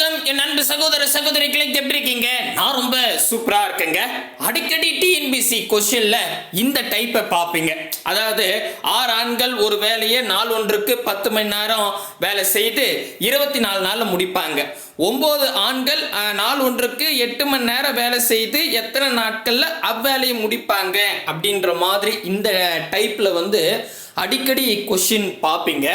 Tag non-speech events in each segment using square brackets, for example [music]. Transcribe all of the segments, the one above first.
வணக்கம். என் அன்பு சகோதர சகோதரிகளை எப்படி இருக்கீங்க? நான் ரொம்ப சூப்பரா இருக்கேங்க. அடிக்கடி டிஎன்பிசி கொஸ்டின்ல இந்த டைப்பை பார்ப்பீங்க. அதாவது ஆறு ஆண்கள் ஒரு வேலையை நாள் ஒன்றுக்கு பத்து மணி நேரம் வேலை செய்து இருபத்தி நாலு நாள்ல முடிப்பாங்க. ஒன்பது ஆண்கள் நாள் ஒன்றுக்கு எட்டு மணி நேரம் வேலை செய்து எத்தனை நாட்கள்ல அவ்வேலையை முடிப்பாங்க? அப்படின்ற மாதிரி இந்த டைப்ல வந்து அடிக்கடி கொஸ்டின் பார்ப்பீங்க.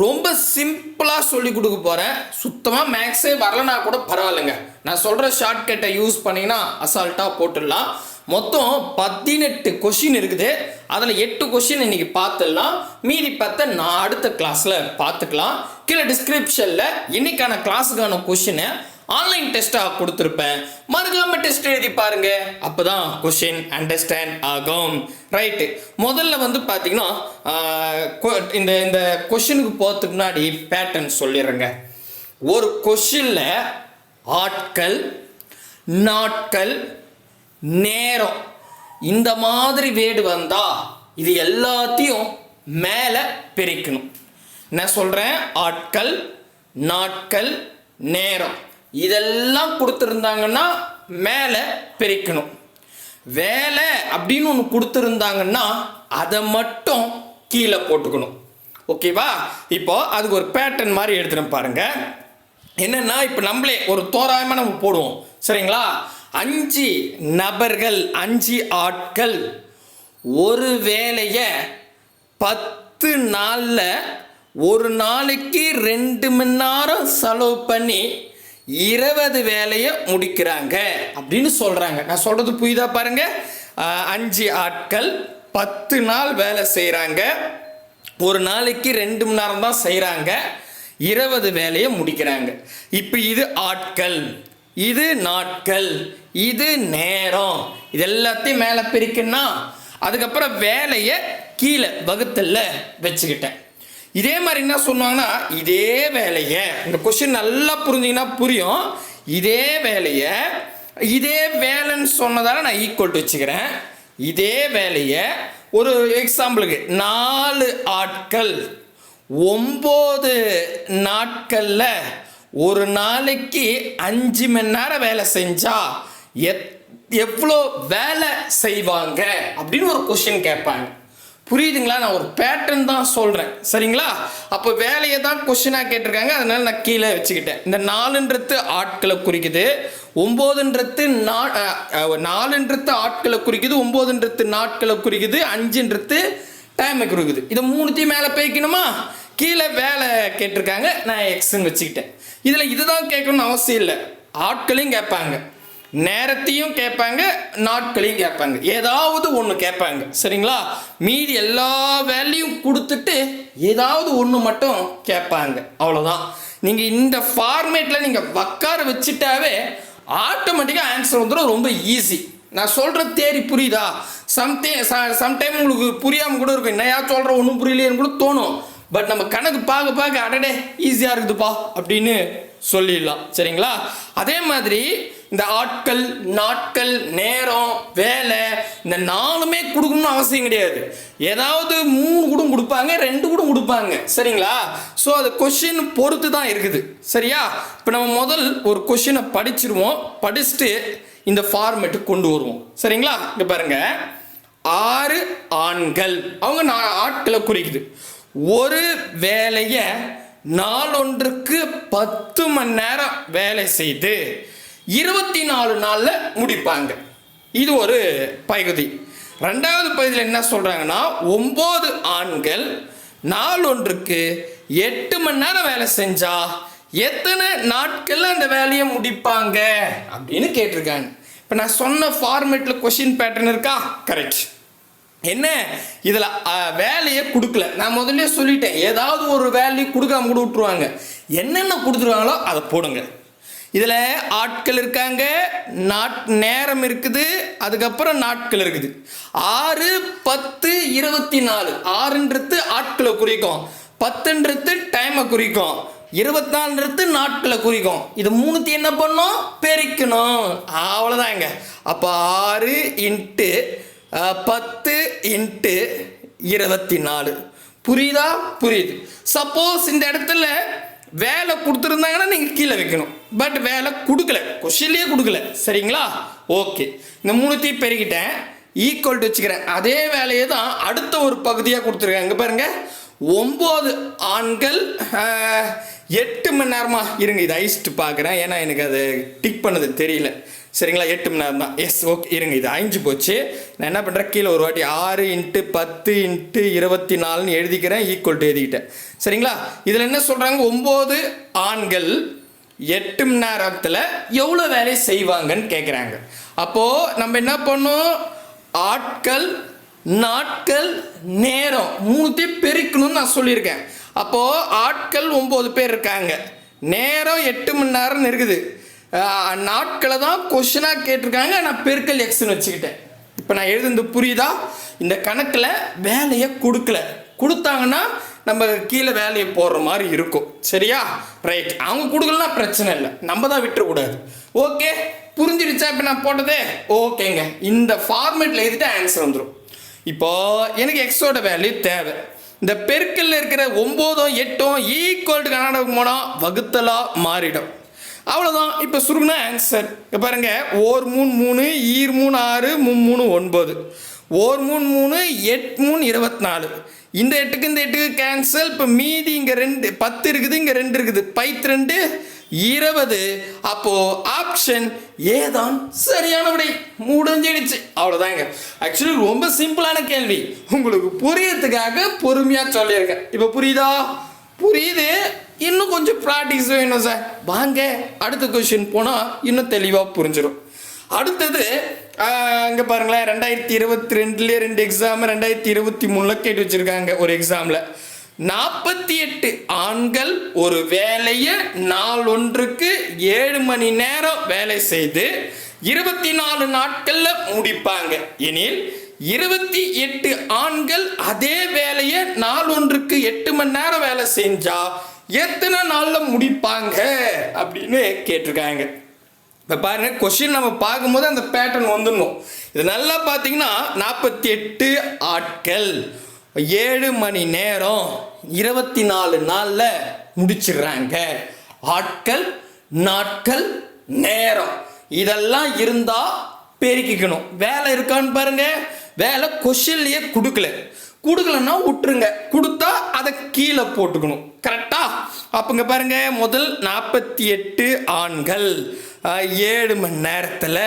ரொம்ப சிம்பிளாக சொல்லி கொடுக்க போகிறேன் சுத்தமாக மேக்ஸே வரலனா கூட பரவாயில்லைங்க. நான் சொல்கிற ஷார்ட்கட்டை யூஸ் பண்ணிங்கன்னா அசால்ட்டாக போட்டுடலாம். மொத்தம் பதினெட்டு கொஷின் இருக்குது. அதில் எட்டு கொஷின் இன்னைக்கு பார்த்துடலாம். மீதி பத்தை நான் அடுத்த கிளாஸில் பார்த்துக்கலாம். கீழே டிஸ்கிரிப்ஷனில் இன்னைக்கான கிளாஸுக்கான கொஷினை ஆன்லைன் டெஸ்ட்டாக கொடுத்துருப்பேன். மறக்காம டெஸ்ட் எழுதி பாருங்க. அப்போதான் கொஷின் அண்டர்ஸ்டாண்ட் ஆகும். ரைட்டு முதல்ல வந்து பார்த்தீங்கன்னா கொ- இந்த இந்த கொஷினுக்கு போகிறதுக்கு முன்னாடி பேட்டர்ன் சொல்லிடுறேங்க. ஒரு கொஷினில் ஆட்கள் நாட்கள் நேரம் இந்த மாதிரி வேடு வந்தா இது எல்லாத்தையும் மேலே பிரிக்கணும். நான் சொல்கிறேன் ஆட்கள் நாட்கள் நேரம். இதெல்லாம் கொடுத்துருந்தாங்கன்னா மேலே பிரிக்கணும். வேலை அப்படின்னு ஒன்று கொடுத்துருந்தாங்கன்னா அதை மட்டும் கீழே போட்டுக்கணும். ஓகேவா? இப்போ அதுக்கு ஒரு பேட்டர்ன் மாதிரி எடுத்துட்டு பாருங்க. என்னன்னா இப்போ நம்மளே ஒரு தோராயமாக நம்ம போடுவோம். சரிங்களா? அஞ்சு நபர்கள் அஞ்சு ஆட்கள் ஒரு வேலையை பத்து நாளில் ஒரு நாளைக்கு ரெண்டு மணி நேரம் செலவு பண்ணி இருபது வேலையை முடிக்கிறாங்க. அப்படின்னு சொல்கிறாங்க நான் சொல்கிறது புரியுதா பாருங்க? அஞ்சு ஆட்கள் பத்து நாள் வேலை செய்கிறாங்க ஒரு நாளைக்கு ரெண்டு மணி நேரம் தான் செய்கிறாங்க இருபது வேலையை முடிக்கிறாங்க. இப்போ இது ஆட்கள். இது நாட்கள். இது நேரம். இது எல்லாத்தையும் மேலே பிரிக்குன்னா அதுக்கப்புறம் வேலையை கீழே வகுத்தல்ல வச்சுக்கிட்டேன். இதே மாதிரி என்ன சொன்னாங்கன்னா இதே வேலையை இந்த கொஸ்டின் நல்லா புரிஞ்சிங்கன்னா புரியும். இதே வேலையை இதே வேலைன்னு சொன்னதால நான் ஈக்குவல் வச்சுக்கிறேன். இதே வேலையை ஒரு எக்ஸாம்பிளுக்கு நாலு ஆட்கள் ஒம்பது நாட்களில் ஒரு நாளைக்கு அஞ்சு மணி நேரம் வேலை செஞ்சால் எத் எவ்வளோ வேலை செய்வாங்க அப்படின்னு ஒரு கொஷின் கேட்பாங்க. புரியுதுங்களா? நான் ஒரு பேட்டர்ன் தான் சொல்கிறேன் சரிங்களா? அப்போ வேலையை தான் கொஷினாக கேட்டிருக்காங்க. அதனால் நான் கீழே வச்சுக்கிட்டேன். இந்த நாலுன்றது ஆட்களை குறிக்குது. ஒம்போதுன்றது நா நாலுன்றது ஆட்களை குறிக்குது. ஒம்போதுன்றது நாட்களை குறிக்குது. அஞ்சுன்றது டைமை குறிக்குது. இதை மூணுத்தையும் மேலே பேய்க்கணுமா? கீழே வேலை கேட்டிருக்காங்க. நான் எக்ஸுன்னு வச்சுக்கிட்டேன். இதில் இதுதான் கேட்கணும்னு அவசியம் இல்லை. ஆட்களையும் கேட்பாங்க. நேரத்தையும் கேட்பாங்க நாட்களையும் கேட்பாங்க. ஏதாவது ஒன்று கேட்பாங்க. சரிங்களா? மீதி எல்லா வேலையும் கொடுத்துட்டு ஏதாவது ஒன்று மட்டும் கேட்பாங்க. அவ்வளோதான் நீங்கள் இந்த ஃபார்மேட்டில் நீங்கள் உட்கார வச்சுட்டாவே ஆட்டோமேட்டிக்காக ஆன்சர் வந்துடும் ரொம்ப ஈஸி நான் சொல்கிற தேரி புரியுதா? சம்திங் சம்டைம் உங்களுக்கு புரியாமல் கூட இருக்கும். என்னையா சொல்கிற ஒன்றும் புரியலையேன்னு கூட தோணும். பட் நம்ம கணக்கு பார்க்க பார்க்க அடடே ஈஸியாக இருக்குதுப்பா அப்படின்னு சொல்லிடலாம். சரிங்களா? அதே மாதிரி இந்த ஆட்கள் நாட்கள் நேரம் வேலை இந்த நாலுமே கொடுக்கணும்னு அவசியம் கிடையாது. ஏதாவது மூணு கூட கொடுப்பாங்க ரெண்டு கூட கொடுப்பாங்க. சரிங்களா? ஸோ அது கொஷின் பொறுத்து தான் இருக்குது. சரியா? இப்போ நம்ம முதல் ஒரு கொஷினை படிச்சிருவோம். படிச்சுட்டு இந்த ஃபார்மேட்டுக்கு கொண்டு வருவோம். சரிங்களா? இங்கே பாருங்க. ஆறு ஆண்கள். அவங்க நா- ஆட்களை குறிக்குது. ஒரு வேலையை நாளொன்றுக்கு பத்து மணி நேரம் வேலை செய்து இருபத்தி நாலு நாளில் முடிப்பாங்க. இது ஒரு பகுதி. ரெண்டாவது பகுதியில் என்ன சொல்கிறாங்கன்னா ஒம்பது ஆண்கள் நாளொன்றுக்கு எட்டு மணி நேரம் வேலை செஞ்சா எத்தனை நாட்கள்ல அந்த வேலையை முடிப்பாங்க? அப்படின்னு கேட்டிருக்காங்க. இப்போ நான் சொன்ன ஃபார்மேட்டில் கொஷின் பேட்டர்ன் இருக்கா? கரெக்ட் என்ன? இதில் வேலையை கொடுக்கல. நான் முதல்ல சொல்லிட்டேன். ஏதாவது ஒரு வேலையை கொடுக்காம கூட விட்ருவாங்க என்னென்ன கொடுத்துருவாங்களோ அதை போடுங்க. இதில் ஆட்கள் இருக்காங்க. நாட் நேரம் இருக்குது. அதுக்கப்புறம் நாட்கள் இருக்குது. ஆறு பத்து இருபத்தி நாலு ஆறுன்றது ஆட்களை குறிக்கும். பத்துன்றது டைமை குறிக்கும். இருபத்தாலுன்றது நாட்களை குறிக்கும். இது மூணுத்தையும் என்ன பண்ணும்? பெருக்கணும். அவ்வளோதாங்க அப்போ ஆறு இன்ட்டு பத்து இன்ட்டு இருபத்தி நாலு புரியுதா? புரியுது. சப்போஸ் இந்த இடத்துல வேலை கொடுத்துருந்தாங்கன்னா நீங்கள் கீழே வைக்கணும். பட் வேலை கொடுக்கல. கொஷின்லேயே கொடுக்கல. சரிங்களா? ஓகே இந்த மூணுத்தையும் பெருகிட்டேன் ஈக்குவல் டு வச்சுக்கிறேன். அதே வேலையை தான் அடுத்த ஒரு பகுதியாக கொடுத்துருக்கேன். இங்கே பாருங்கள் ஒம்பது ஆண்கள் எட்டு மணி நேரமாக இருங்க. இதை ஐஸ்ட்டு பார்க்குறேன். ஏன்னா எனக்கு அது டிக் பண்ணது தெரியல. சரிங்களா? எட்டு மணி நேரம் தான் எஸ் ஓகே இருங்க இது அழிஞ்சு போச்சு. நான் என்ன பண்ணுறேன் கீழே ஒரு வாட்டி ஆறு இன்ட்டு பத்து இன்ட்டு இருபத்தி நாலுன்னு எழுதிக்கிறேன் ஈக்குவல் டு எழுதிக்கிட்டேன். சரிங்களா? இதில் என்ன சொல்கிறாங்க ஒம்பது ஆண்கள் எட்டு மணி நேரத்தில் எவ்வளோ வேலை செய்வாங்கன்னு கேட்குறாங்க அப்போது நம்ம என்ன பண்ணோம்? ஆட்கள் நாட்கள் நேரம் மூணுத்தையும் பெருக்கணும்னு நான் சொல்லியிருக்கேன். அப்போது ஆட்கள் ஒம்பது பேர் இருக்காங்க. நேரம் எட்டு மணி நேரம்னு இருக்குது. நாட்களை தான் கொஷினாக கேட்டிருக்காங்க. நான் பெருக்கல் எக்ஸ்னு வச்சுக்கிட்டேன். இப்போ நான் எழுதுனது புரியுதா? இந்த கணக்கில் வேலையை கொடுக்கல. கொடுத்தாங்கன்னா நம்ம கீழே வேலையை போடுற மாதிரி இருக்கும். சரியா? ரைட் அவங்க கொடுக்கலனா பிரச்சனை இல்லை. நம்ம தான் விட்டுறக்கூடாது. ஓகே புரிஞ்சிருச்சா? இப்போ நான் போட்டதே? ஓகேங்க இந்த ஃபார்மேட்டில் எழுதிட்டு ஆன்சர் வந்துடும் இப்போ எனக்கு எக்ஸோட வேல்யூ தேவை. இந்த பெருக்கல்ல இருக்கிற ஒம்போதும் எட்டும் ஈக்குவல் டு கர்நாடகம் போனால் வகுத்தலாக மாறிடும். அவ்வளோதான் இப்போ சுருங்கின ஆன்சர் இப்போ பாருங்க. ஓர் மூணு மூணு ஈர் மூணு ஆறு மூணு மூணு ஒன்பது. ஓர் மூணு மூணு எட் மூணு இருபத்தி நாலு இந்த எட்டுக்கு இந்த எட்டுக்கு கேன்சல் இப்போ மீதி இங்கே ரெண்டு பத்து இருக்குது இங்கே ரெண்டு இருக்குது. பைத்து ரெண்டு இருபது. அப்போது ஆப்ஷன் ஏதான் சரியான விடை. முடிஞ்சிடுச்சு. அவ்வளோதாங்க ஆக்சுவலி ரொம்ப சிம்பிளான கேள்வி. உங்களுக்கு புரியறதுக்காக பொறுமையாக சொல்லியிருக்கேன் இப்போ புரியுதா? புரியுது? இன்னும் கொஞ்சம் ப்ராக்டிஸ் வேணும் சார் வாங்க அடுத்த கொஷின் போனால் இன்னும் தெளிவாக புரிஞ்சிடும் அடுத்தது இங்கே பாருங்களேன். ரெண்டாயிரத்தி இருபத்தி ரெண்டுலேயே ரெண்டு எக்ஸாம் ரெண்டாயிரத்தி இருபத்தி மூணில் கேட்டு வச்சுருக்காங்க ஒரு எக்ஸாமில் நாற்பத்தி எட்டு ஆண்கள் ஒரு வேலையை நாள் ஒன்றுக்கு ஏழு மணி நேரம் வேலை செய்து இருபத்தி நாலு நாட்களில் முடிப்பாங்க. எனில் இருபத்தி எட்டு ஆண்கள் அதே வேலையை நாள் ஒன்றுக்கு எட்டு மணி நேரம் வேலை செஞ்சால் எத்தனை நாளில் முடிப்பாங்க? அப்படின்னு கேட்டிருக்காங்க. இப்போ பாருங்க கொஷின் நம்ம பார்க்கும்போது அந்த பேட்டர்ன் வந்துடணும். இது நல்லா பார்த்தீங்கன்னா நாற்பத்தி எட்டு ஆட்கள் ஏழு மணி நேரம் இருபத்தி நாலு நாளில் முடிச்சிடுறாங்க. ஆட்கள் நாட்கள் நேரம். இதெல்லாம் இருந்தால் பெருக்கிக்கணும். வேலை இருக்கான்னு பாருங்க. வேலை கொஷின்லேயே கொடுக்கல. கொடுக்கலன்னா விட்டுருங்க. கொடுத்தா அதை கீழே போட்டுக்கணும். அப்போங்க பாருங்க முதல் நாற்பத்தி எட்டு ஆண்கள் ஏழு மணி நேரத்தில்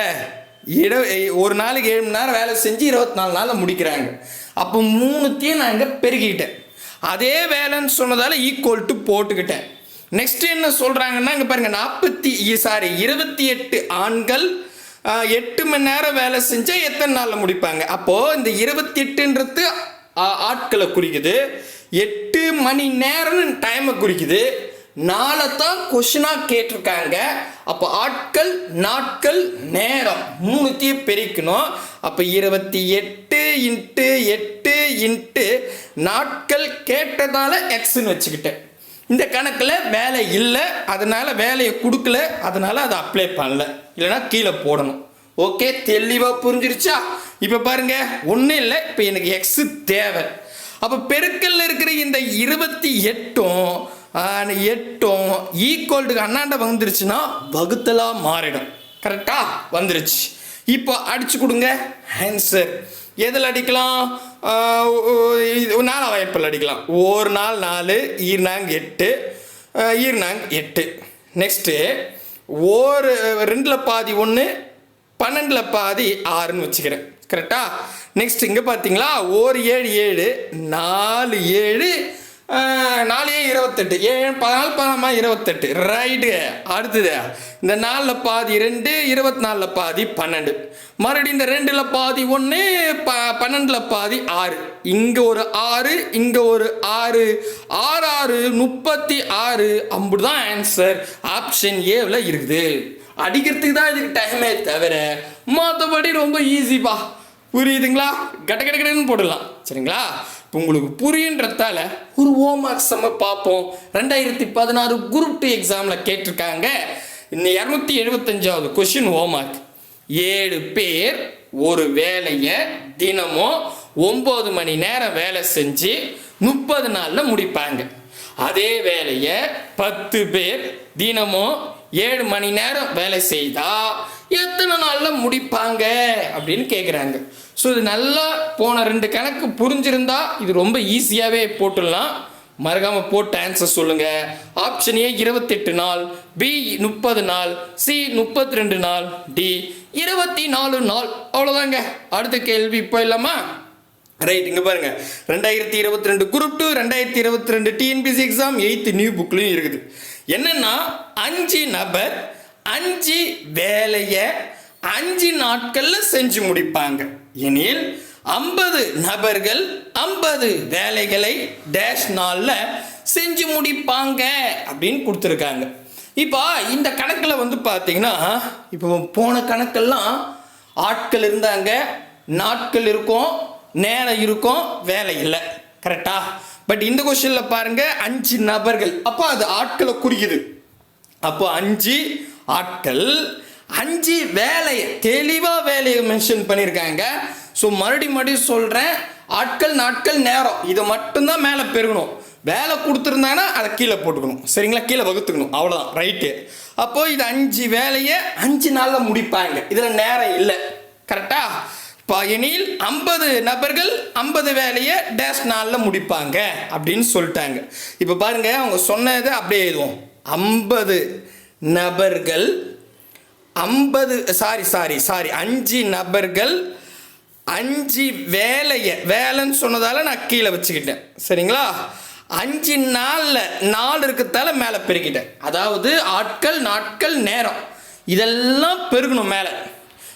இட ஒரு நாளைக்கு ஏழு மணி நேரம் வேலை செஞ்சு இருபத்தி நாலு நாளில் முடிக்கிறாங்க. அப்போ மூணுத்தையும் நான் இங்கே பெருகிக்கிட்டேன் அதே வேலைன்னு சொன்னதால் ஈக்குவல் டு போட்டுக்கிட்டேன். நெக்ஸ்ட் என்ன சொல்கிறாங்கன்னா இங்கே பாருங்கள் நாற்பத்தி சாரி இருபத்தி எட்டு ஆண்கள் எட்டு மணி நேரம் வேலை செஞ்சால் எத்தனை நாளில் முடிப்பாங்க? அப்போது இந்த இருபத்தி எட்டுன்றது ஆட்களை குறிக்குது. எட்டு மணி நேரம்னு டைமை குறிக்குது. நாளை தான் கொஷினாக கேட்டிருக்காங்க. அப்போ ஆட்கள் நாட்கள் நேரம். மூணுத்தையும் பெருக்கணும். அப்போ இருபத்தி எட்டு இன்ட்டு எட்டு இன்ட்டு நாட்கள் கேட்டதால் எக்ஸ்ன்னு வச்சுக்கிட்டேன். இந்த கணக்கில் வேலை இல்லை. அதனால் வேலையை கொடுக்கல. அதனால் அதை அப்ளை பண்ணல. இல்லைன்னா கீழே போடணும். ஓகே தெளிவாக புரிஞ்சிருச்சா? இப்போ பாருங்க. ஒன்றும் இல்லை. இப்போ எனக்கு எக்ஸு தேவை. அப்போ பெருக்கல்ல இருக்கிற இந்த இருபத்தி எட்டும் எட்டும் ஈக்குவல்டுக்கு அண்ணாண்ட வந்துருச்சுன்னா வகுத்தலாக மாறிடும். கரெக்டா வந்துருச்சு. இப்போ அடிச்சு கொடுங்க. ஆன்சர் எதில் அடிக்கலாம்? ஆஹ், வாய்ப்பில் அடிக்கலாம். ஒரு நாள் நாலு ஈர்னாங் எட்டு ஈர்னாங் எட்டு. நெக்ஸ்ட்டு ஒரு ரெண்டில் பாதி ஒன்று பன்னெண்டில் பாதி ஆறுன்னு வச்சுக்கிறேன். கரெக்டா நெக்ஸ்ட் இங்கே பார்த்தீங்களா? ஒரு ஏழு ஏழு நாலு ஏழு நாலு ஏழு இருபத்தெட்டு. ஏழு பதினாலு பதினாமா இருபத்தெட்டு. ரைட்டு அடுத்தது இந்த நாலில் பாதி ரெண்டு இருபத்தி நாலில் பாதி பன்னெண்டு. மறுபடியும் இந்த ரெண்டில் பாதி ஒன்று ப பன்னெண்டில் பாதி ஆறு. இங்கே ஒரு ஆறு இங்கே ஒரு ஆறு. ஆறு ஆறு முப்பத்தி ஆறு. அப்படி தான் ஆன்சர் ஆப்ஷன் ஏவில் இருக்குது. அடிக்கிறதுக்கு தான் இதுக்கு டைமே தவிர மற்றபடி ரொம்ப ஈஸிப்பா புரியுதுங்களா? கட்ட கட்ட கடன்னு போடலாம். சரிங்களா? இப்போ உங்களுக்கு புரியுன்றதால ஒரு ஹோம்ஒர்க் செம்ம பார்ப்போம். ரெண்டாயிரத்தி பதினாறு குரூப் டூ எக்ஸாமில் கேட்டிருக்காங்க. இந்த இரநூத்தி எழுபத்தஞ்சாவது கொஷின் ஹோம்ஒர்க் ஏழு பேர் ஒரு வேலையை தினமும் ஒம்பது மணி நேரம் வேலை செஞ்சு முப்பது நாளில் முடிப்பாங்க. அதே வேலையை பத்து பேர் தினமும் ஏழு மணி நேரம் வேலை செய்தால் எத்தனை நாளில் முடிப்பாங்க அப்படின்னு கேட்குறாங்க ஸோ இது நல்லா போன ரெண்டு கணக்கு புரிஞ்சிருந்தா இது ரொம்ப ஈஸியாகவே போட்டுடலாம். மறக்காமல் போட்டு ஆன்சர் சொல்லுங்கள் ஆப்ஷன் ஏ இருபத்தெட்டு நாள். பி முப்பது நாள். சி முப்பத்தி ரெண்டு நாள். டி இருபத்தி நாலு நாள். அவ்வளோதாங்க அடுத்த கேள்வி போயிடலாமா ரைட் இங்கே பாருங்கள் ரெண்டாயிரத்தி இருபத்தி ரெண்டு குரூப் டூ ரெண்டாயிரத்தி இருபத்தி ரெண்டு டிஎன்பிசி எக்ஸாம் எயித்து நியூ புக்லேயும் இருக்குது. என்னென்னா அஞ்சு நபர் அஞ்சு வேலையை அஞ்சு நாட்களில் செஞ்சு முடிப்பாங்க. எனில் ஐம்பது நபர்கள் ஐம்பது வேலைகளை டேஷ் நாளில் செஞ்சு முடிப்பாங்க அப்படின்னு கொடுத்துருக்காங்க. இப்போ இந்த கணக்கில் வந்து பார்த்தீங்கன்னா இப்போ போன கணக்கெல்லாம் ஆட்கள் இருந்தாங்க நாட்கள் இருக்கும் நேரம் இருக்கும் வேலை இல்லை. கரெக்டா பட் இந்த கொஸ்டினில் பாருங்கள் அஞ்சு நபர்கள். அப்போ அது ஆட்களை குறிக்குது. அப்போ அஞ்சு ஆட்கள் அஞ்சு வேலையை தெளிவாக வேலையை மென்ஷன் பண்ணியிருக்காங்க ஸோ மறுபடியும் மறுபடியும் சொல்கிறேன் ஆட்கள் நாட்கள் நேரம் இதை மட்டும்தான் மேலே பெருகணும். வேலை கொடுத்துருந்தாங்கன்னா அதை கீழே போட்டுக்கணும். சரிங்களா? கீழே வகுத்துக்கணும். அவ்வளோதான் ரைட்டு அப்போது இது அஞ்சு வேலையை அஞ்சு நாளில் முடிப்பாங்க. இதில் நேரம் இல்லை. கரெக்டாக இப்போ எனில் ஐம்பது நபர்கள் ஐம்பது வேலையை டேஷ் நாளில் முடிப்பாங்க அப்படின்னு சொல்லிட்டாங்க. இப்போ பாருங்கள் அவங்க சொன்னதை அப்படியே எழுதுவோம். ஐம்பது. நபர்கள் ஐம்பது சாரி சாரி சாரி அஞ்சு நபர்கள் அஞ்சு வேலையை வேலைன்னு சொன்னதால நான் கீழே வச்சுக்கிட்டேன். சரிங்களா? அஞ்சு நாளில் நாள் இருக்கிறதால மேலே பெருக்கிட்டேன். அதாவது ஆட்கள் நாட்கள் நேரம். இதெல்லாம் பெருகணும் மேலே.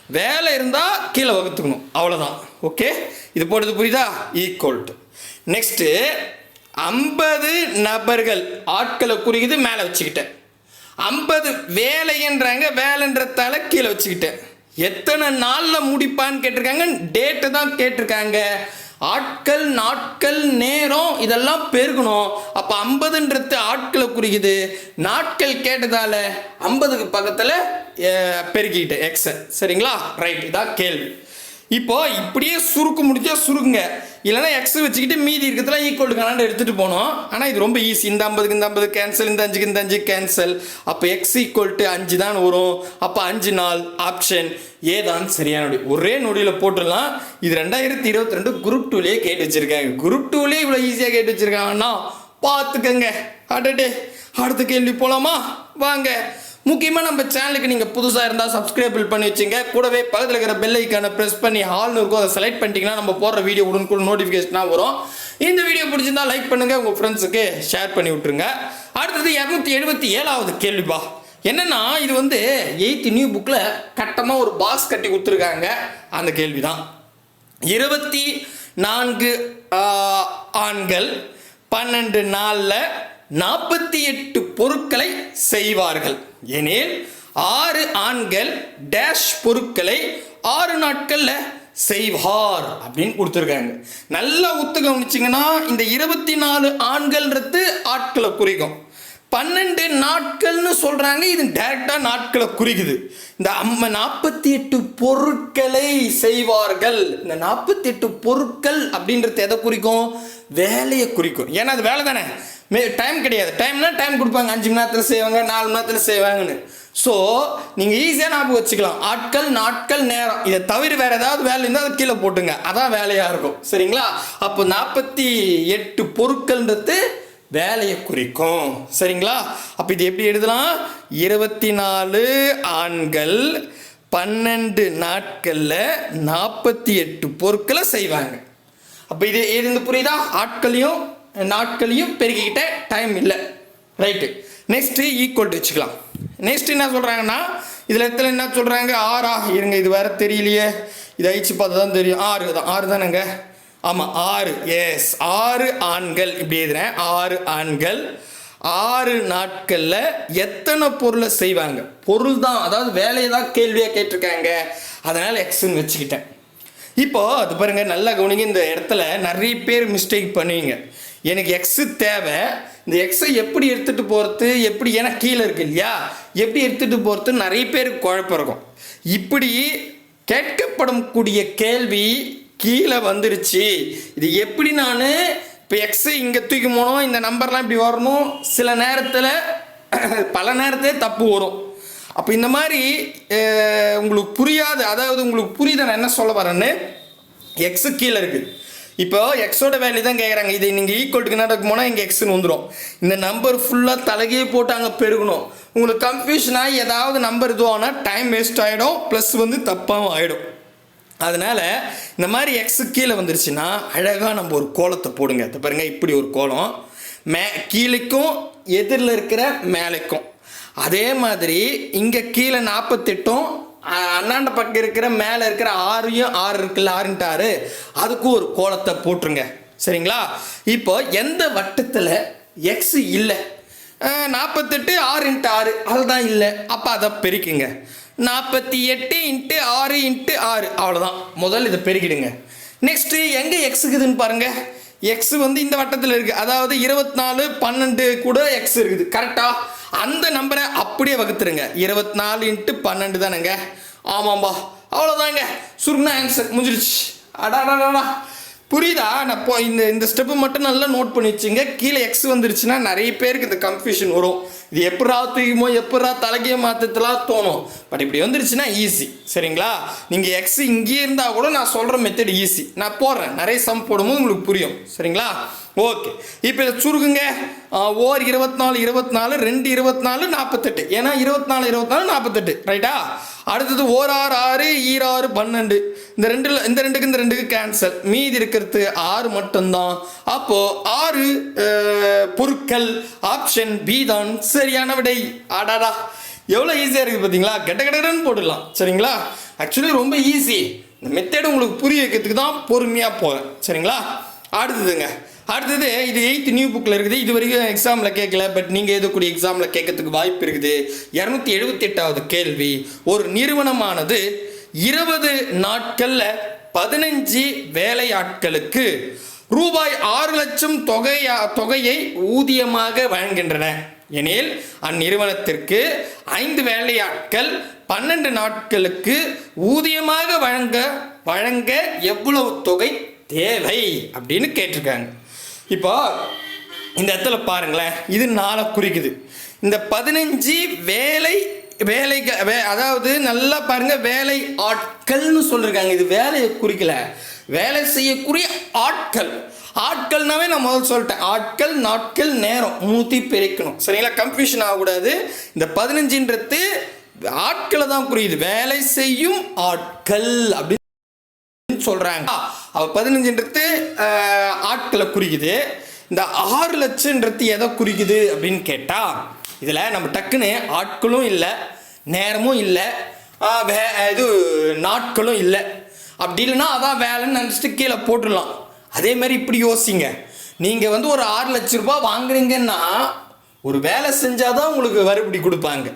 வேலை இருந்தால் கீழே வகுத்துக்கணும். அவ்வளோதான் ஓகே இது போடுறது புரியுதா? ஈக்குவல் டு நெக்ஸ்ட்டு ஐம்பது நபர்கள் ஆட்களை குறிக்குது மேலே வச்சுக்கிட்டேன். ஐம்பது வேலைன்றாங்க வேலைன்றதால கீழே வச்சுக்கிட்டேன். எத்தனை நாளில் முடிப்பான்னு கேட்டிருக்காங்க டேட்டு தான் கேட்டிருக்காங்க. ஆட்கள் நாட்கள் நேரம் இதெல்லாம் பெருகணும். அப்போ ஐம்பதுன்றது ஆட்களை குறிக்குது. நாட்கள் கேட்டதால ஐம்பதுக்கு பக்கத்தில் பெருக்கிக்கிட்டேன் எக்ஸ சரிங்களா? ரைட் இதான் கேள்வி. இப்போ இப்படியே சுருக்கு முடிச்சா சுருக்குங்க. இல்லைன்னா எக்ஸ் வச்சுக்கிட்டு மீதி இருக்கிறதுலாம் ஈக்குவல் கனாண்டு எடுத்துகிட்டு போனோம். ஆனால் இது ரொம்ப ஈஸி இந்த ஐம்பதுக்கு இந்த ஐம்பது கேன்சல் இந்த அஞ்சுக்கு இந்த அஞ்சு கேன்சல் அப்போ எக்ஸ் ஈக்குவல் டு அஞ்சு தான் வரும். அப்போ அஞ்சு நாள் ஆப்ஷன் ஏதான் சரியான நொடி. ஒரே நொடியில் போட்டுடலாம். இது ரெண்டாயிரத்தி இருபத்தி ரெண்டு குரூப் டூலேயே கேட்டு வச்சுருக்காங்க. குரூப் டூலேயே இவ்வளோ ஈஸியாக கேட்டு வச்சுருக்காங்கன்னா பார்த்துக்கங்க. அடடே. அடுத்த கேள்வி போகலாமா வாங்க. முக்கியமாக நம்ம சேனலுக்கு நீங்கள் புதுசாக இருந்தால் சப்ஸ்கிரைபிள் பண்ணி வச்சுங்க. கூடவே பக்கத்தில் இருக்கிற பெல் ஐக்கானை ப்ரெஸ் பண்ணி ஹால்னு இருக்கும். அதை செலக்ட் பண்ணிட்டீங்கன்னா நம்ம போடுற வீடியோ உடனுக்குள்ள நோட்டிஃபிகேஷனாக வரும். இந்த வீடியோ பிடிச்சிருந்தா லைக் பண்ணுங்கள் உங்கள் ஃப்ரெண்ட்ஸுக்கு ஷேர் பண்ணி விட்ருங்க அடுத்தது இரநூத்தி எழுபத்தி ஏழாவது கேள்விப்பா. என்னன்னா இது வந்து எயித்து நியூ புக்கில் கட்டமாக ஒரு பாக்ஸ் கட்டி கொடுத்துருக்காங்க. அந்த கேள்வி தான் இருபத்தி நான்கு ஆண்கள் பன்னெண்டு நாளில் நாற்பத்தி எட்டு பொருட்களை செய்வார்கள். எனில் ஆறு ஆண்கள் டேஷ் பொருட்களை ஆறு நாட்களில் செய்வார் அப்படின்னு கொடுத்துருக்காங்க. நல்லா ஒத்து கவனிச்சிங்கன்னா இந்த இருபத்தி நாலு ஆண்கள்ன்றது ஆட்களை குறிக்கும். பன்னெண்டு நாட்கள்னு சொல்கிறாங்க இது டைரக்டா நாட்களை குறிக்குது. இந்த அம்ம நாற்பத்தி எட்டு பொருட்களை செய்வார்கள். இந்த நாற்பத்தி எட்டு பொருட்கள் அப்படின்றது எதை குறிக்கும்? வேலையை குறிக்கும். ஏன்னா அது வேலை தானே? மே டைம் கிடையாது. டைம்னா டைம் கொடுப்பாங்க. அஞ்சு மணி நேரத்தில் செய்வாங்க நாலு மணி நேரத்தில் செய்வாங்கன்னு. ஸோ நீங்கள் ஈஸியாக ஞாபகம் வச்சுக்கலாம். ஆட்கள் நாட்கள் நேரம். இதை தவிர வேறு ஏதாவது வேலை இருந்தால் அதை கீழே போட்டுங்க. அதான் வேலையாக இருக்கும். சரிங்களா? அப்போ நாற்பத்தி எட்டு பொருட்கள்ன்றது வேலையை குறிக்கும். சரிங்களா? அப்போ இது எப்படி எழுதலாம்? இருபத்தி நாலு ஆண்கள் பன்னெண்டு நாட்களில் நாற்பத்தி எட்டு பொருட்களை செய்வாங்க. அப்போ இது இருந்து புரியுதா? ஆட்களையும் நாட்களையும் பெருக்கிக்கிட்ட டைம் இல்லை. ரைட்டு நெக்ஸ்ட்டு ஈக்குவல் வச்சுக்கலாம். நெக்ஸ்ட் என்ன சொல்கிறாங்கன்னா இதில் இடத்துல என்ன சொல்கிறாங்க ஆறா. இருங்க இது வேறு தெரியலையே. இதை அழிச்சு பார்த்தா தான் தெரியும். ஆறு தான். ஆறு தானேங்க? ஆமாம் ஆறு எஸ் ஆறு ஆண்கள் இப்படி எழுதுறேன். ஆறு ஆண்கள் ஆறு நாட்களில் எத்தனை பொருளை செய்வாங்க? பொருள் தான் அதாவது வேலையை தான் கேள்வியாக கேட்டிருக்காங்க. அதனால் எக்ஸ்ன்னு வச்சுக்கிட்டேன். இப்போது அது பாருங்கள் நல்லா கவனிங்க இந்த இடத்துல நிறைய பேர் மிஸ்டேக் பண்ணுவீங்க. எனக்கு எக்ஸு தேவை. இந்த எக்ஸை எப்படி எடுத்துகிட்டு போகிறது எப்படி ஏன்னா கீழே இருக்கு இல்லையா? எப்படி எடுத்துகிட்டு போகிறது நிறைய பேருக்கு குழப்பம் இருக்கும். இப்படி கேட்கப்படும் கூடிய கேள்வி கீழே வந்துருச்சு. இது எப்படி நான்? இப்போ எக்ஸை இங்கே தூக்கி போனோம் இந்த நம்பர்லாம் இப்படி வரணும். சில நேரத்தில் [clears throat] பல நேரத்தே தப்பு வரும். அப்போ இந்த மாதிரி உங்களுக்கு புரியாது. அதாவது உங்களுக்கு புரியுது நான் என்ன சொல்ல வரேன்னு? எக்ஸு கீழே இருக்குது இப்போ எக்ஸோட வேல்யூ தான் கேட்குறாங்க இதை நீங்கள் ஈக்குவல்ட்டுக்கு நடக்க போனால் இங்கே எக்ஸ்னு வந்துடும் இந்த நம்பர் ஃபுல்லாக தலகையே போட்டு அங்கே பெருகணும். உங்களுக்கு கன்ஃபியூஷனாக ஏதாவது நம்பர் இதுவானால் டைம் வேஸ்ட் ஆகிடும் ப்ளஸ் வந்து தப்பாகவும் ஆகிடும் அதனால் இந்த மாதிரி எக்ஸு கீழே வந்துருச்சுன்னா அழகாக நம்ம ஒரு கோலத்தை போடுங்க. இது பாருங்கள் இப்படி ஒரு கோலம். மே கீழேக்கும் எதிரில் இருக்கிற மேலேக்கும். அதே மாதிரி இங்கே கீழே நாற்பத்தெட்டும் அண்ணாண்ட பக்கம் இருக்கிற மேலே இருக்கிற ஆறையும் ஆறு இருக்குல்ல ஆறுன்ட்டு ஆறு அதுக்கும் ஒரு கோலத்தை போட்டுருங்க. சரிங்களா? இப்போ எந்த வட்டத்தில் எக்ஸ் இல்லை? நாற்பத்தெட்டு ஆறு இன்ட்டு ஆறு அதுதான் இல்லை. அப்போ அதை பெருக்குங்க. நாற்பத்தி எட்டு இன்ட்டு ஆறு இன்ட்டு ஆறு. அவ்வளோதான் முதல்ல இதை பெருக்கிடுங்க. நெக்ஸ்ட்டு எங்கே எக்ஸ் இருக்குதுன்னு பாருங்க. எக்ஸ் வந்து இந்த வட்டத்தில் இருக்குது அதாவது இருபத்தி நாலு பன்னெண்டு கூட எக்ஸ் இருக்குது. கரெக்டாக அந்த நம்பரை அப்படியே வகுத்துருங்க. இருபத்தி நாலு இன்ட்டு பன்னெண்டு தானேங்க? ஆமாம்பா. அவ்வளோதாங்க சுருக்குனா ஆன்சர் முடிஞ்சிருச்சு. அடாடாடா புரியுதா? நான் இப்போ இந்த இந்த ஸ்டெப்பு மட்டும் நல்லா நோட் பண்ணி வச்சுங்க. கீழே எக்ஸ் வந்துருச்சுன்னா நிறைய பேருக்கு இந்த கன்ஃபியூஷன் வரும். இது எப்படா தூக்குமோ எப்படா தலைக்கைய மாற்றத்தலாம் தோணும். பட் இப்படி வந்துருச்சுன்னா ஈஸி சரிங்களா? நீங்கள் எக்ஸ் இங்கேயே இருந்தால் கூட நான் சொல்கிற மெத்தட் ஈஸி நான் போடுறேன். நிறைய சம் போடும்போது உங்களுக்கு புரியும். சரிங்களா? ஓகே இப்போ இதை சுருக்குங்க. ஓர் இருபத்தி நாலு இருபத்தி நாலு ரெண்டு இருபத்தி நாலு நாற்பத்தெட்டு ஏன்னா இருபத்தி நாலு இருபத்தி நாலு நாற்பத்தெட்டு ரைட்டா அடுத்தது ஓர் ஆறு ஆறு ஈராறு பன்னெண்டு. இந்த ரெண்டில் இந்த ரெண்டுக்கு இந்த ரெண்டுக்கு கேன்சல் மீதி இருக்கிறது ஆறு மட்டும்தான். அப்போது ஆறு பொருட்கள் ஆப்ஷன் பி தான். சரியான விடை ஆடாடா எவ்வளோ ஈஸியாக இருக்குது பார்த்தீங்களா கெட்ட கெட்டன்னு போட்டுடலாம். சரிங்களா? ஆக்சுவலி ரொம்ப ஈஸி இந்த மெத்தேடு உங்களுக்கு புரிய வைக்கிறதுக்கு தான் பொறுமையாக போகிறேன் சரிங்களா? அடுத்ததுங்க. அடுத்தது இது எயித் நியூ புக்கில் இருக்குது. இது வரைக்கும் எக்ஸாமில் கேட்கல பட் நீங்கள் எழுதக்கூடிய எக்ஸாமில் கேட்கறதுக்கு வாய்ப்பு இருக்குது. இரநூத்தி எழுபத்தி எட்டாவது கேள்வி. ஒரு நிறுவனமானது இருபது நாட்களில் பதினஞ்சு வேலையாட்களுக்கு ரூபாய் ஆறு லட்சம் தொகையா தொகையை ஊதியமாக வழங்குகின்றன. எனில் அந்நிறுவனத்திற்கு ஐந்து வேலையாட்கள் பன்னெண்டு நாட்களுக்கு ஊதியமாக வழங்க வழங்க எவ்வளவு தொகை தேவை? அப்படின்னு கேட்டிருக்காங்க. இப்போ இந்த இடத்துல பாருங்களேன். இது நாளை குறிக்குது. இந்த பதினஞ்சு வேலை வேலை வே அதாவது நல்லா பாருங்க வேலை ஆட்கள்னு சொல்லியிருக்காங்க இது வேலையை குறிக்கல. வேலை செய்யக்கூடிய ஆட்கள். ஆட்கள்னாவே நான் முதல்ல சொல்லிட்டேன். ஆட்கள் நாட்கள் நேரம் மூத்தி பிரிக்கணும். சரிங்களா? கன்ஃபியூஷன் ஆகக்கூடாது. இந்த பதினஞ்சுன்றது ஆட்களை தான் குறியுது வேலை செய்யும் ஆட்கள் அப்படின்னு சொல்றாங்க. அவ பதினஞ்சுன்றது ஆட்களை குறிக்குது. இந்த ஆறு லட்சம்ன்றது எதை குறிக்குது அப்படின்னு கேட்டா இதில் நம்ம டக்குன்னு ஆட்களும் இல்லை நேரமும் இல்லை வே- இது நாட்களும் இல்லை. அப்படி இல்லைன்னா அதான் வேலைன்னு நினச்சிட்டு கீழே போட்டுடலாம். அதே மாதிரி இப்படி யோசிங்க. நீங்கள் வந்து ஒரு ஆறு லட்ச ரூபா வாங்குறீங்கன்னா ஒரு வேலை செஞ்சால் தான் உங்களுக்கு வறுபடி கொடுப்பாங்க.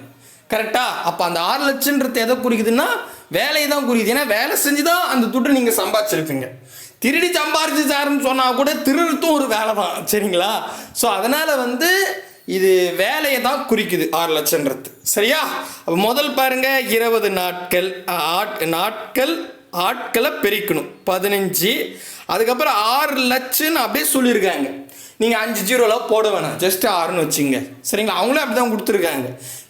கரெக்டாக அப்போ அந்த ஆறு லட்சம்ன்றது எதை குறிக்குதுன்னா வேலையை தான் குறிக்குது. ஏன்னா வேலை செஞ்சு தான் அந்த துட்டு நீங்கள் சம்பாதிச்சிருப்பீங்க திருடி சம்பாரிச்சுச்சாருன்னு சொன்னால் கூட திருடுத்தும் ஒரு வேலை தான் சரிங்களா? ஸோ அதனால் வந்து இது வேலையை தான் குறிக்குது ஆறு லட்சம்ன்றது. சரியா? அப்போ முதல் பாருங்க இருபது நாட்கள் ஆட் நாட்கள் ஆட்களை பெருக்கணும். பதினஞ்சு அதுக்கப்புறம் ஆறு லட்சம்னு அப்படியே சொல்லியிருக்காங்க. நீங்கள் அஞ்சு ஜீரோலாம் போட வேணாம். ஜஸ்ட் ஆறுன்னு வச்சுங்க சரிங்களா? அவங்களே அப்படி தான் கொடுத்துருக்காங்க.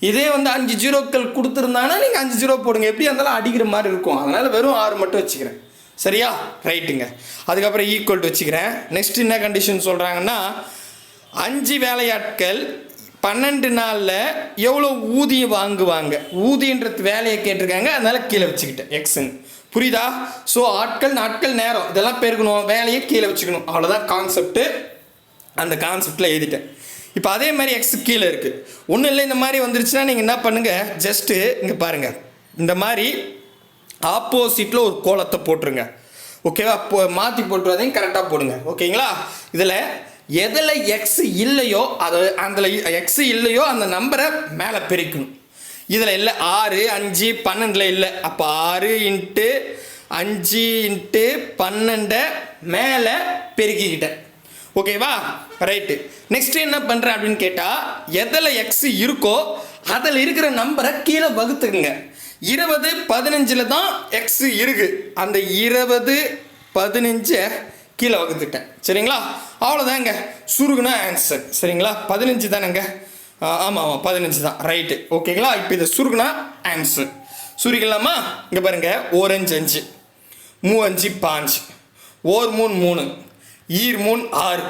இதே வந்து அஞ்சு ஜீரோக்கள் கொடுத்துருந்தாங்கன்னா நீங்கள் அஞ்சு ஜீரோ போடுங்க. எப்படி இருந்தாலும் அடிக்கிற மாதிரி இருக்கும். அதனால் வெறும் ஆறு மட்டும் வச்சுக்கிறேன். சரியா? ரைட்டுங்க அதுக்கப்புறம் ஈக்குவல் வச்சுக்கிறேன். நெக்ஸ்ட் என்ன கண்டிஷன் சொல்கிறாங்கன்னா அஞ்சு வேலையாட்கள் பன்னெண்டு நாளில் எவ்வளோ ஊதியம் வாங்குவாங்க? ஊதியன்றது வேலையை கேட்டிருக்காங்க. அதனால் கீழே வச்சுக்கிட்டேன். எக்ஸன் புரியுதா? ஸோ ஆட்கள் நாட்கள் நேரம் இதெல்லாம் பெருக்கணும் வேலையை கீழே வச்சுக்கணும். அவ்வளோதான் கான்செப்ட்டு அந்த கான்செப்டில் எழுதிட்டேன். இப்போ அதே மாதிரி எக்ஸ் கீழே இருக்குது ஒன்றும் இல்லை இந்த மாதிரி வந்துருச்சுன்னா நீங்கள் என்ன பண்ணுங்கள் ஜஸ்ட்டு இங்கே பாருங்கள் இந்த மாதிரி ஆப்போசிட்டில் ஒரு கோலத்தை போட்டுருங்க. ஓகேவா போ மாற்றி போட்டுருவதையும் கரெக்டாக போடுங்க. ஓகேங்களா? இதில் எதில் எக்ஸ் இல்லையோ அதை அதில் எக்ஸ் இல்லையோ அந்த நம்பரை மேலே பெருக்கணும். இதில் இல்லை ஆறு அஞ்சு பன்னெண்டில் இல்லை. அப்போ ஆறு இன்ட்டு அஞ்சு இன்ட்டு பன்னெண்டை மேலே பெருக்கிக்கிட்டேன் ஓகேவா? ரைட்டு நெக்ஸ்ட் என்ன பண்ணுறேன் அப்படின்னு கேட்டால் எதில் எக்ஸ் இருக்கோ அதில் இருக்கிற நம்பரை கீழே வகுத்துக்குங்க. இருபது பதினஞ்சில் தான் எக்ஸ் இருக்கு. அந்த இருபது பதினஞ்சை கீழே வகுத்துட்டேன் சரிங்களா? அவ்வளோதாங்க சுருகுனா ஆன்சர் சரிங்களா? பதினஞ்சு தானேங்க. ஆமாம் ஆமாம் பதினஞ்சு தான். ரைட்டு ஓகேங்களா இப்போ இதை சுருக்குனா ஆன்சர் சுருக்கலாமா இங்கே பாருங்க. ஓரஞ்சு அஞ்சு மூ அஞ்சு பாஞ்சு. ஓர் மூணு மூணு. ஈர் மூணு ஆறு.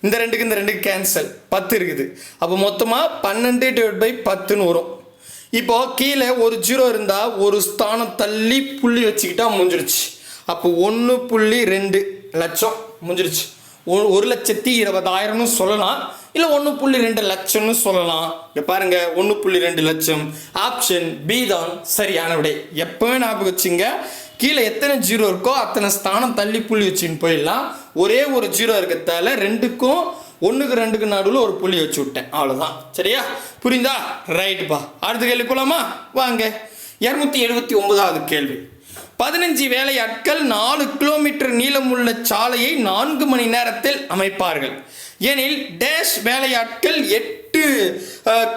இந்த ரெண்டுக்கு இந்த ரெண்டுக்கு கேன்சல் பத்து இருக்குது. அப்போ மொத்தமாக பன்னெண்டு டிவைட் பை பத்துன்னு வரும். இப்போ கீழே ஒரு ஜீரோ இருந்தால் ஒரு ஸ்தானம் தள்ளி புள்ளி வச்சுக்கிட்டா முடிஞ்சிருச்சு. அப்போ ஒன்று புள்ளி ரெண்டு லட்சம் முடிஞ்சிருச்சு. ஒ- ஒரு லட்சத்தி இருபதாயிரம்னு சொல்லலாம். இல்லை ஒன்று புள்ளி ரெண்டு லட்சம்னு சொல்லலாம். இங்கே பாருங்க ஒன்று புள்ளி ரெண்டு லட்சம். ஆப்ஷன் பி தான் சரியான விடை. எப்பவுமே ஞாபகம் வச்சுங்க கீழே எத்தனை ஜீரோ இருக்கோ அத்தனை ஸ்தானம் தள்ளி புள்ளி வச்சுன்னு போயிடலாம். ஒரே ஒரு ஜீரோ இருக்கிறதால ரெண்டுக்கும் ஒன்றுக்கு ரெண்டுக்கு நடுவில் ஒரு புள்ளி வச்சு விட்டேன். அவ்வளோதான் சரியா? புரிந்தா ரைட்டுப்பா அடுத்த கேள்வி போலாமா? வாங்க. இரநூத்தி எழுபத்தி ஒன்பதாவது கேள்வி. பதினஞ்சு வேலையாட்கள் நாலு கிலோமீட்டர் நீளமுள்ள சாலையை நான்கு மணி நேரத்தில் அமைப்பார்கள். எனில் டேஷ் வேலையாட்கள் எட்டு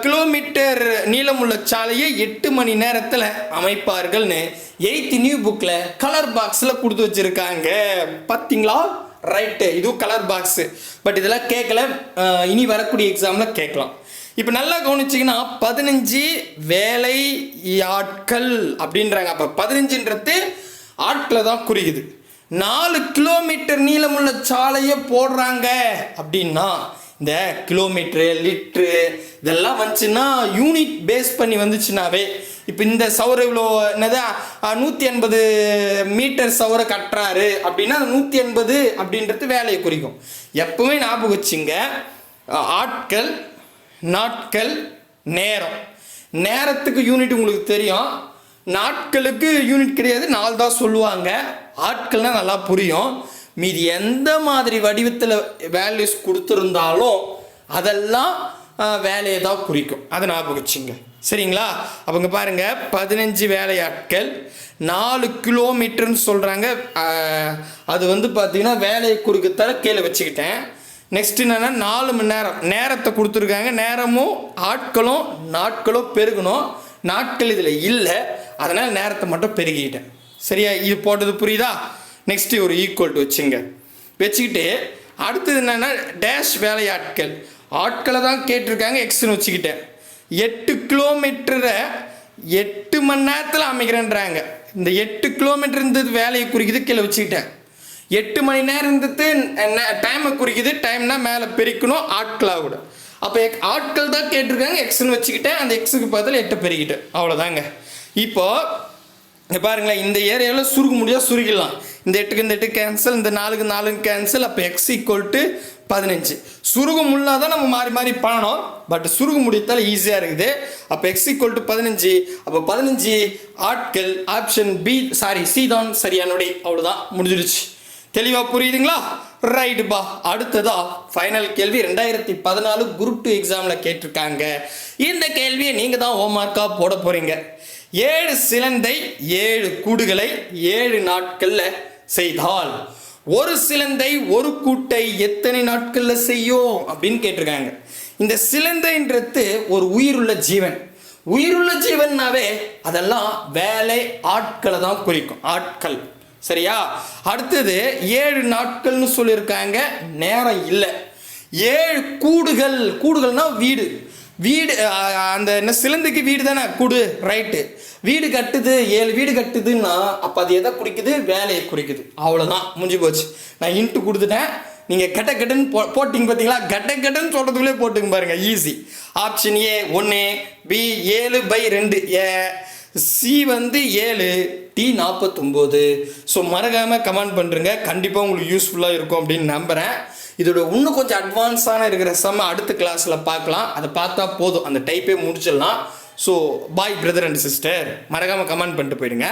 கிலோமீட்டர் நீளமுள்ள சாலையை எட்டு மணி நேரத்தில் அமைப்பார்கள்னு எயித் நியூ புக்கில் கலர் பாக்ஸில் கொடுத்து வச்சுருக்காங்க. பார்த்தீங்களா ரைட்டு இதுவும் கலர் பாக்ஸு பட் இதெல்லாம் கேட்கல இனி வரக்கூடிய எக்ஸாமில் கேட்கலாம் இப்போ நல்லா கவனிச்சிங்கன்னா பதினஞ்சு வேலை ஆட்கள் அப்படின்றாங்க. அப்போ பதினஞ்சுன்றது ஆட்களை தான் குறிக்குது. நாலு கிலோமீட்டர் நீளமுள்ள சாலையை போடுறாங்க அப்படின்னா இந்த கிலோமீட்ரு லிட்ரு இதெல்லாம் வந்துச்சுன்னா யூனிட் பேஸ் பண்ணி வந்துச்சுனாவே இப்போ இந்த சவர இவ்வளோ என்னது நூற்றி எண்பது மீட்டர் சவரை கட்டுறாரு அப்படின்னா நூற்றி எண்பது அப்படின்றது வேலையை குறிக்கும். எப்பவுமே ஞாபகம் வச்சுங்க ஆட்கள் நாட்கள் நேரம். நேரத்துக்கு யூனிட் உங்களுக்கு தெரியும். நாட்களுக்கு யூனிட் கிடையாது நாள் தான் சொல்லுவாங்க. ஆட்கள்னால் நல்லா புரியும். மீதி எந்த மாதிரி வடிவத்தில் வேல்யூஸ் கொடுத்துருந்தாலும் அதெல்லாம் வேலையை தான் குறிக்கும். அதை ஞாபகம் வச்சுங்க சரிங்களா? அவங்க பாருங்க பதினஞ்சு வேலையாட்கள் நாலு கிலோமீட்டர்னு சொல்கிறாங்க அது வந்து பார்த்திங்கன்னா வேலையை குறிக்கத்தால கீழே வச்சுக்கிட்டேன். நெக்ஸ்ட் என்னென்னா நாலு மணி நேரம். நேரத்தை கொடுத்துருக்காங்க. நேரமும் ஆட்களும் நாட்களும் பெருகணும். நாட்கள் இதில் இல்லை. அதனால் நேரத்தை மட்டும் பெருகிக்கிட்டேன் சரியா? இது போட்டது புரியுதா? நெக்ஸ்ட் ஒரு ஈக்குவல் டு வச்சுங்க. வச்சுக்கிட்டு அடுத்தது என்னென்னா டேஷ் வேலையாட்கள். ஆட்களை தான் கேட்டிருக்காங்க எக்ஸ்னு வச்சுக்கிட்டேன். எட்டு கிலோமீட்டரை எட்டு மணி நேரத்தில் அமைக்கிறேன்றாங்க. இந்த எட்டு கிலோமீட்டர் இருந்தது வேலையை குறிக்குது கீழே வச்சுக்கிட்டேன். எட்டு மணி நேரம் இருந்தது டைமை குறிக்குது டைம்னால் மேலே பெருக்கணும் ஆட்களாக கூட அப்போ ஆட்கள் தான் கேட்டிருக்காங்க. எக்ஸ்னு வச்சுக்கிட்டேன் அந்த எக்ஸுக்கு பதில் எட்டை பெருகிட்டு. அவ்வளோதாங்க இப்போ பாருங்களேன். இந்த ஏரியாவில் சுருக்க முடியாது சுருக்கிடலாம். இந்த எட்டுக்கு இந்த எட்டு கேன்சல் இந்த நாலுக்கு நாலுக்கு கேன்சல் அப்போ எக்ஸ் ஈக்குவல் டு பதினஞ்சு. சுருக முள்ளா தான் நம்ம மாறி மாறி பண்ணணும். பட் சுருக முடித்தால் ஈஸியாக இருக்குது. அப்போ எக்ஸ் ஈக்குவல் டு பதினஞ்சு. அப்போ பதினஞ்சு ஆட்கள் ஆப்ஷன் பி சாரி சி தான் சரியானுடைய அவ்வளோதான் முடிஞ்சிருச்சு தெளிவாக புரியுதுங்களா? ரைட்டுப்பா அடுத்ததா ஃபைனல் கேள்வி ரெண்டாயிரத்தி பதினாலு குரூப் டூ எக்ஸாமில் கேட்டிருக்காங்க. இந்த கேள்வியை நீங்கள் தான் ஹோம்ஒர்க்காக போட போகிறீங்க ஏழு சிலந்தை ஏழு கூடுகளை ஏழு நாட்களில் செய்தால். ஒரு சிலந்தை ஒரு கூட்டை எத்தனை நாட்களில் செய்யும்? அப்படின்னு கேட்டிருக்காங்க. இந்த சிலந்தைன்றது ஒரு உயிருள்ள ஜீவன். உயிருள்ள ஜீவன்னாவே அதெல்லாம் வேலை ஆட்களை தான் குறிக்கும். ஆட்கள். சரியா? அடுத்தது ஏழு நாட்கள்னு சொல்லியிருக்காங்க நேரம் இல்லை. ஏழு கூடுகள் கூடுகள்னா வீடு. வீடு அந்த என்ன சிலந்துக்கு வீடு தானே? கூடு ரைட்டு வீடு கட்டுது ஏழு வீடு கட்டுதுன்னா அப்போ அது எதை குறிக்குது? வேலையை குறிக்குது. அவ்வளோதான் முடிஞ்சு போச்சு. நான் இன்ட்டு கொடுத்துட்டேன். நீங்கள் கட்ட கட்டுன்னு போ போட்டிங்க பார்த்தீங்களா கட்ட கட்டுன்னு சொல்கிறதுக்குள்ளே போட்டுங்க பாருங்கள் ஈஸி ஆப்ஷன் ஏ ஒன்று பி ஏழு பை ரெண்டு. ஏ சி வந்து ஏழு டி நாற்பத்தொம்போது ஸோ மறக்காமல் கமெண்ட் பண்ணுறங்க கண்டிப்பாக உங்களுக்கு யூஸ்ஃபுல்லாக இருக்கும் அப்படின்னு நம்புகிறேன் இதோட இன்னும் கொஞ்சம் அட்வான்ஸான இருக்கிற செம்ம அடுத்த கிளாஸில் பார்க்கலாம். அதை பார்த்தா போதும். அந்த டைப்பே முடிச்சிடலாம். So bye brother and sister மறக்காமல் கமெண்ட் பண்ணிட்டு போயிடுங்க.